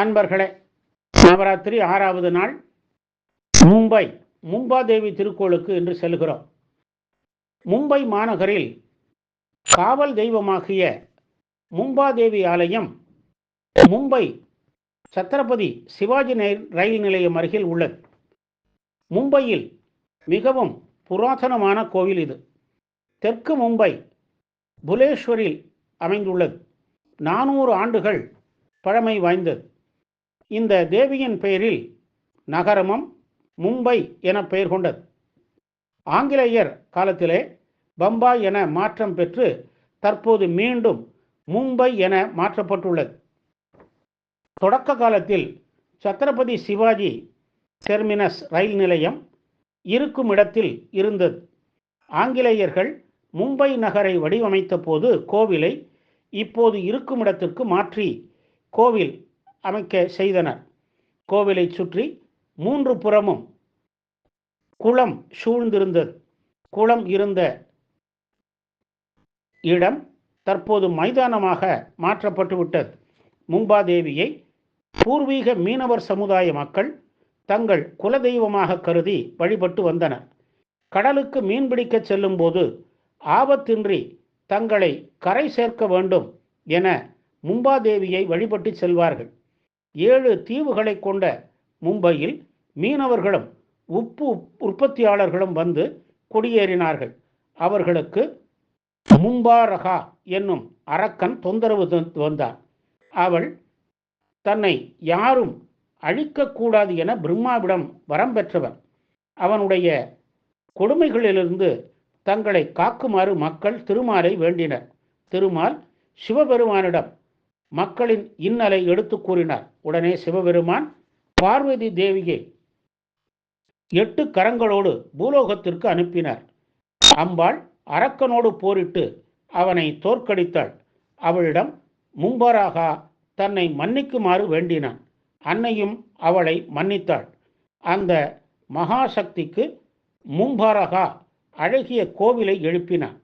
அன்பர்களே நவராத்திரி ஆறாவது நாள் மும்பை மும்பாதேவி திருக்கோளுக்கு இன்று செல்கிறோம். மும்பை மாநகரில் காவல் தெய்வமாகிய மும்பாதேவி ஆலயம் மும்பை சத்ரபதி சிவாஜி ரயில் நிலையம் அருகில் உள்ளது. மும்பையில் மிகவும் புராதனமான கோவில் இது. தெற்கு மும்பை புலேஸ்வரில் அமைந்துள்ளது. நானூறு ஆண்டுகள் பழமை வாய்ந்தது. இந்த தேவியின் பெயரில் நகரமும் மும்பை என பெயர் கொண்டது. ஆங்கிலேயர் காலத்திலே பம்பாய் என மாற்றம் பெற்று தற்போது மீண்டும் மும்பை என மாற்றப்பட்டுள்ளது. தொடக்க காலத்தில் சத்ரபதி சிவாஜி டெர்மினஸ் ரயில் நிலையம் இருக்கும் இடத்தில் இருந்தது. ஆங்கிலேயர்கள் மும்பை நகரை வடிவமைத்த போது கோவிலை இப்போது இருக்கும் இடத்திற்கு மாற்றி கோவில் அமைக்க செய்தனர். கோவிலை சுற்றி மூன்று புறமும் குளம் சூழ்ந்திருந்தது. குளம் இருந்த இடம் தற்போது மைதானமாக மாற்றப்பட்டுவிட்டது. மும்பாதேவியை பூர்வீக மீனவர் சமுதாய மக்கள் தங்கள் குலதெய்வமாக கருதி வழிபட்டு வந்தனர். கடலுக்கு மீன்பிடிக்கச் செல்லும்போது ஆபத்தின்றி தங்களை கரை சேர்க்க வேண்டும் என மும்பாதேவியை வழிபட்டு செல்வார்கள். ஏழு தீவுகளை கொண்ட மும்பையில் மீனவர்களும் உப்பு உற்பத்தியாளர்களும் வந்து குடியேறினார்கள். அவர்களுக்கு மும்பாரகா என்னும் அரக்கன் தொந்தரவு வந்தான் அவள் தன்னை யாரும் அழிக்கக்கூடாது என பிரம்மாவிடம் வரம் பெற்றவன். அவனுடைய கொடுமைகளிலிருந்து தங்களை காக்குமாறு மக்கள் திருமாலை வேண்டினர். திருமால் சிவபெருமானிடம் மக்களின் இன்னலை எடுத்து கூறினார். உடனே சிவபெருமான் பார்வதி தேவியை எட்டு கரங்களோடு பூலோகத்திற்கு அனுப்பினார். அம்பாள் அரக்கனோடு போரிட்டு அவனை தோற்கடித்தாள். அவளிடம் மும்பராகா தன்னை மன்னிக்குமாறு வேண்டினான். அன்னையும் அவளை மன்னித்தாள். அந்த மகாசக்திக்கு மும்பாரகா அழகிய கோவிலை எழுப்பினான்.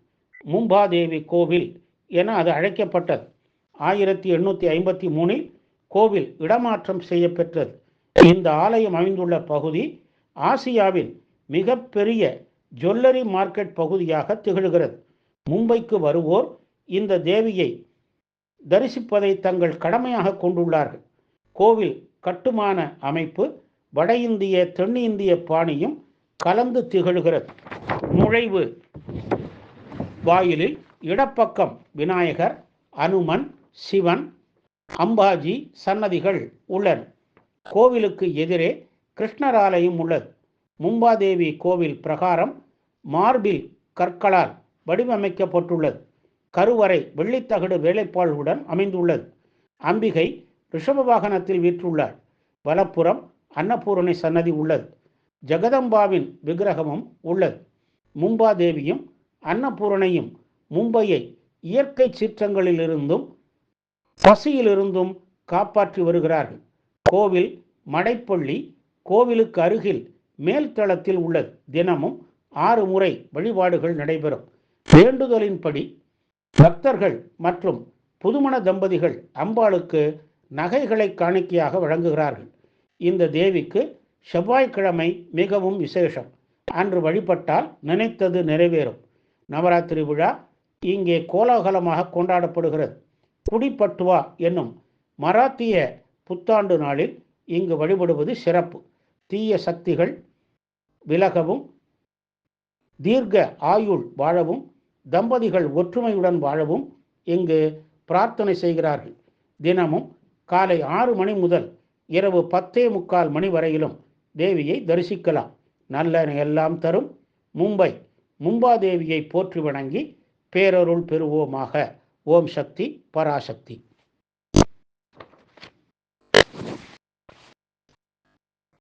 மும்பாதேவி கோவில் என அது அழைக்கப்பட்டது. ஆயிரத்தி எண்ணூற்றி ஐம்பத்தி மூணில் கோவில் இடமாற்றம் செய்யப்பெற்றது. இந்த ஆலயம் அமைந்துள்ள பகுதி ஆசியாவின் மிகப்பெரிய ஜுவல்லரி மார்க்கெட் பகுதியாக திகழ்கிறது. மும்பைக்கு வருவோர் இந்த தேவியை தரிசிப்பதை தங்கள் கடமையாக கொண்டுள்ளார்கள். கோவில் கட்டுமான அமைப்பு வட இந்திய தென்னிந்திய பாணியும் கலந்து திகழ்கிறது. நுழைவு வாயிலில் இடப்பக்கம் விநாயகர் அனுமன் சிவன் அம்பாஜி சன்னதிகள் உள்ளன. கோவிலுக்கு எதிரே கிருஷ்ணர் ஆலயம் உள்ளது. மும்பாதேவி கோவில் பிரகாரம் மார்பில் கற்களால் வடிவமைக்கப்பட்டுள்ளது. கருவறை வெள்ளித்தகடு வேலைப்பாடுடன் அமைந்துள்ளது. அம்பிகை ரிஷப வாகனத்தில் வீற்றுள்ளாள் வலப்புறம் அன்னபூரணி சன்னதி உள்ளது. ஜெகதம்பாவின் விக்கிரகமும் உள்ளது. மும்பாதேவியும் அன்னபூரணையும் மும்பையை இயற்கை சீற்றங்களிலிருந்தும் பசியிலிருந்தும் காப்பாற்றி வருகிறார்கள். கோவில் மடைப்பள்ளி கோவிலுக்கு அருகில் மேல்தளத்தில் உள்ளது. தினமும் ஆறு முறை வழிபாடுகள் நடைபெறும். வேண்டுதலின்படி பக்தர்கள் மற்றும் புதுமண தம்பதிகள் அம்பாளுக்கு நகைகளை காணிக்கையாக வழங்குகிறார்கள். இந்த தேவிக்கு செவ்வாய்க்கிழமை மிகவும் விசேஷம். அன்று வழிபட்டால் நினைத்தது நிறைவேறும். நவராத்திரி விழா இங்கே கோலாகலமாக கொண்டாடப்படுகிறது. குடிப்பட்டுவா என்னும் மராத்திய புத்தாண்டு நாளில் இங்கு வழிபடுவது சிறப்பு. தீய சக்திகள் விலகவும் தீர்க்க ஆயுள் வாழவும் தம்பதிகள் ஒற்றுமையுடன் வாழவும் இங்கு பிரார்த்தனை செய்கிறார்கள். தினமும் காலை ஆறு மணி முதல் இரவு பத்தே முக்கால் மணி வரையிலும் தேவியை தரிசிக்கலாம். நல்ல எல்லாம் தரும். மும்பை மும்பாதேவியை போற்றி வணங்கி பேரருள் பெறுவோமாக. ओम शक्ति पराशक्ति।